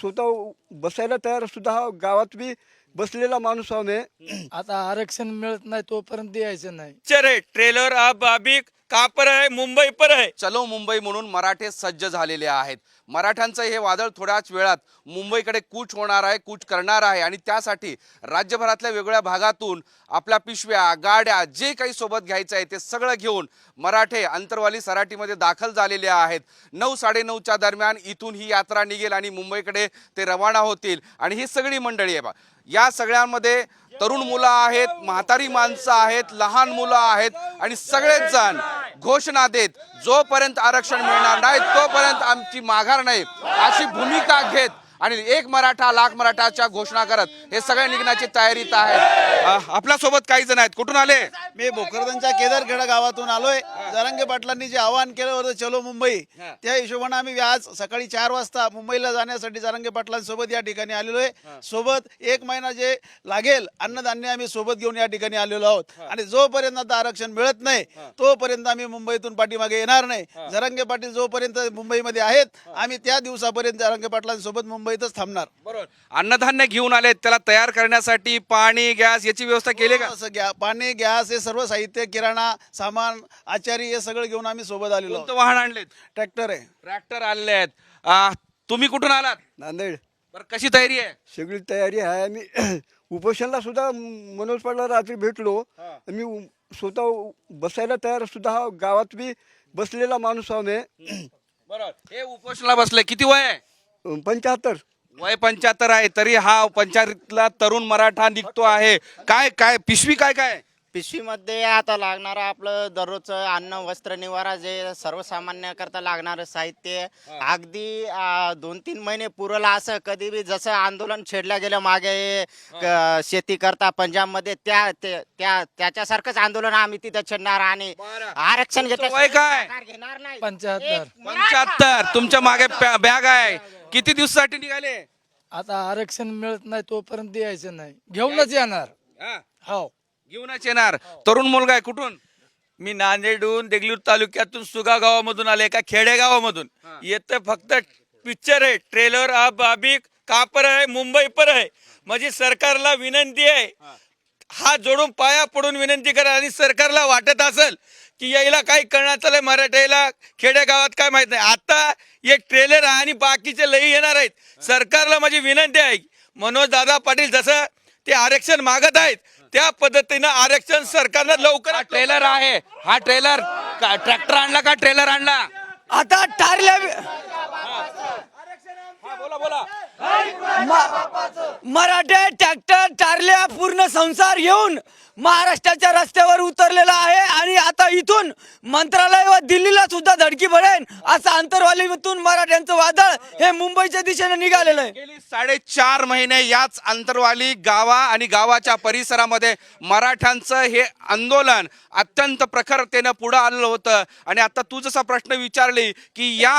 स्वतः बसायला तयार सुद्धा हा गावात बी बसलेला माणूस आहो मी. आता आरक्षण मिळत नाही तोपर्यंत द्यायचं नाही. ट्रेलर अब अभी का पर आहे? मुंबई पर आहे? चलो मुंबई म्हणून मराठे सज्ज झालेले आहेत. मराठ्यांचं हे वादळ थोड्याच वेळात मुंबईकडे कूच होणार आहे कूच करणार आहे आणि त्यासाठी राज्यभरातल्या वेगवेगळ्या भागातून आपल्या पिशव्या गाड्या जे काही सोबत घ्यायचं आहे ते सगळं घेऊन मराठे अंतरवाली सराटीमध्ये दाखल झालेले आहेत. नऊ साडेनऊच्या दरम्यान इथून ही यात्रा निघेल आणि मुंबईकडे ते रवाना होतील. आणि ही सगळी मंडळी आहे बा या सगळ्यांमध्ये तरुण मुलं आहेत म्हातारी माणसं आहेत लहान मुलं आहेत आणि सगळेच जण घोषणा देत जोपर्यंत आरक्षण मिळणार नाही तोपर्यंत आमची माघार नाही अशी भूमिका घेत आणि एक मराठा लाख मराठाच्या घोषणा करत हे सगळे निघण्याची तयारीत आहेत आपल्यासोबत काही जण आहेत. कुठून आले? मी भोकरदनच्या केदारखेडा गावातून आलोय. जरांगे पाटलांनी जे आवाहन केलं होतं चलो मुंबई त्या हिशोबाने आम्ही आज सकाळी चार वाजता मुंबईला जाण्यासाठी जरांगे पाटलांसोबत या ठिकाणी आलेलो आहे. सोबत एक महिना जे लागेल अन्नधान्य आम्ही सोबत घेऊन या ठिकाणी आलेलो आहोत. आणि जोपर्यंत आता आरक्षण मिळत नाही तोपर्यंत आम्ही मुंबईतून पाठीमागे येणार नाही. जरांगे पाटील जोपर्यंत मुंबईमध्ये आहेत आम्ही त्या दिवसापर्यंत जरांगे पाटलांसोबत मुंबईतच थांबणार. बरोबर. अन्नधान्य घेऊन आले त्याला तयार करण्यासाठी पाणी गॅस याची व्यवस्था केली का? असं गॅ पाणी गॅस हे सर्व साहित्य किराणा सामान आचारी हे सगळं घेऊन आम्ही सोबत आलेलो कोणतं वाहन आणलेत? ट्रॅक्टर आहे. ट्रॅक्टर आहेत. आ, तुम्ही कुठून आलात? नांदेड. बरं कशी तयारी आहे? सगळी तयारी आहे. आम्ही उपोषणला सुद्धा मनोज पाटला रात्री भेटलो. मी उ- स्वतः बसायला तयार सुद्धा हा गावात बी बसलेला माणूस आहो मी. बरोबर हे उपोषणाला बसले. किती वय आहे? पंच्याहत्तर. वय पंच्याहत्तर आहे. तरी हा पंचायतीतला तरुण मराठा निघतो आहे. काय काय पिशवी काय काय? पिशवीमध्ये आता लागणारं आपलं दररोजचं अन्न वस्त्र निवारा जे सर्वसामान्य करता लागणारं साहित्य अगदी आ, दोन तीन महिने पुरल असं कधी बी जसं आंदोलन छेडल्या गेलं मागे क- शेती करता पंजाबमध्ये त्या ते- त्या त्याच्यासारखंच आंदोलन आम्ही तिथे छेडणार आणि आरक्षण वय काय? घेणार नाही. पंच्याहत्तर. एक मराठा- पंच्याहत्तर. तुमच्या मागे पॅ- बॅग आहे. किती दिवसासाठी निघाले? आता आरक्षण मिळत नाही तोपर्यंत द्यायचं नाही. घेऊनच येणार. हा, हो. घेऊनच येणार. तरुण मुलगा आहे कुठून? मी नांदेडहून देगलूर तालुक्यातून सुगा गावामधून आले का खेडे गावामधून. येतं फक्त पिक्चर आहे ट्रेलर अब अभी कहाँ पर है मुंबई पर है माझी सरकारला विनंती आहे हात जोडून पाया पडून विनंती करा. आणि सरकारला वाटत असेल की यायला काही करण्यात आलंय मराठीला खेडेगावात काय माहीत नाही. आता एक ट्रेलर आहे आणि बाकीचे लई येणार आहेत. सरकारला माझी विनंती आहे. मनोज दादा पाटील जसं ते आरक्षण मागत आहेत त्या पद्धतीनं आरक्षण सरकारनं लवकर ट्रेलर आहे. हा ट्रेलर. ट्रॅक्टर आणला का ट्रेलर आणला? आता टारल्या बोला बोला. मराठे ट्रॅक्टर टारल्या पूर्ण संसार घेऊन महाराष्ट्राच्या रस्त्यावर उतरलेला आहे आणि आता इथून मंत्रालय व दिल्लीला सुद्धा धडकी भरेन असं आंतरवालीतून मराठ्यांचं वादळ हे मुंबईच्या दिशेने निघालेलं आहे. गेली साडेचार महिने याच आंतरवाली गावा आणि गावाच्या परिसरामध्ये मराठ्यांचं हे आंदोलन अत्यंत प्रखरतेनं पुढं आलेलं होतं. आणि आता तू जसा प्रश्न विचारली की या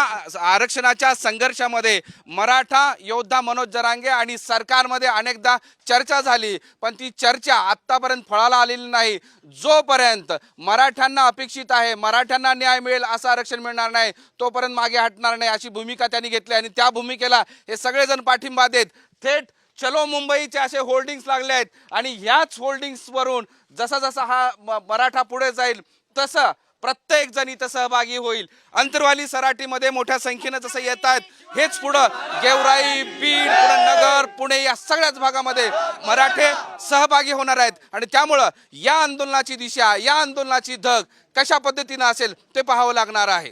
आरक्षणाच्या संघर्षामध्ये मराठा योद्धा मनोज जरांगे आणि सरकारमध्ये अनेकदा चर्चा झाली. पण ती चर्चा आत्तापर्यंत फळाला आलेली नाही. जोपर्यंत मराठ्यांना अपेक्षित आहे मराठ्यांना न्याय मिळेल असं आरक्षण मिळणार नाही तोपर्यंत मागे हटणार नाही अशी भूमिका त्यांनी घेतली आणि त्या भूमिकेला हे सगळेजण पाठिंबा देत. थेट चलो मुंबईचे असे होल्डिंग्स लागले आहेत आणि ह्याच होल्डिंग्सवरून जसा जसा हा म- मराठा पुढे जाईल तसं प्रत्येक जण इथं सहभागी होईल. अंतरवाली सराटीमध्ये मोठ्या संख्येनं जसं येत आहेत हेच पुढं गेवराई बीड पुढं नगर पुणे या सगळ्याच भागामध्ये मराठे सहभागी होणार आहेत. आणि त्यामुळं या आंदोलनाची दिशा या आंदोलनाची धग कशा पद्धतीनं असेल ते पाहावं लागणार आहे.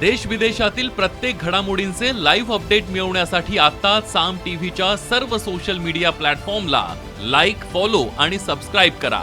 देश विदेशातील प्रत्येक घडामोडींचे लाईव्ह अपडेट मिळवण्यासाठी आता साम टीव्हीच्या सर्व सोशल मीडिया प्लॅटफॉर्मला लाईक फॉलो आणि सबस्क्राईब करा.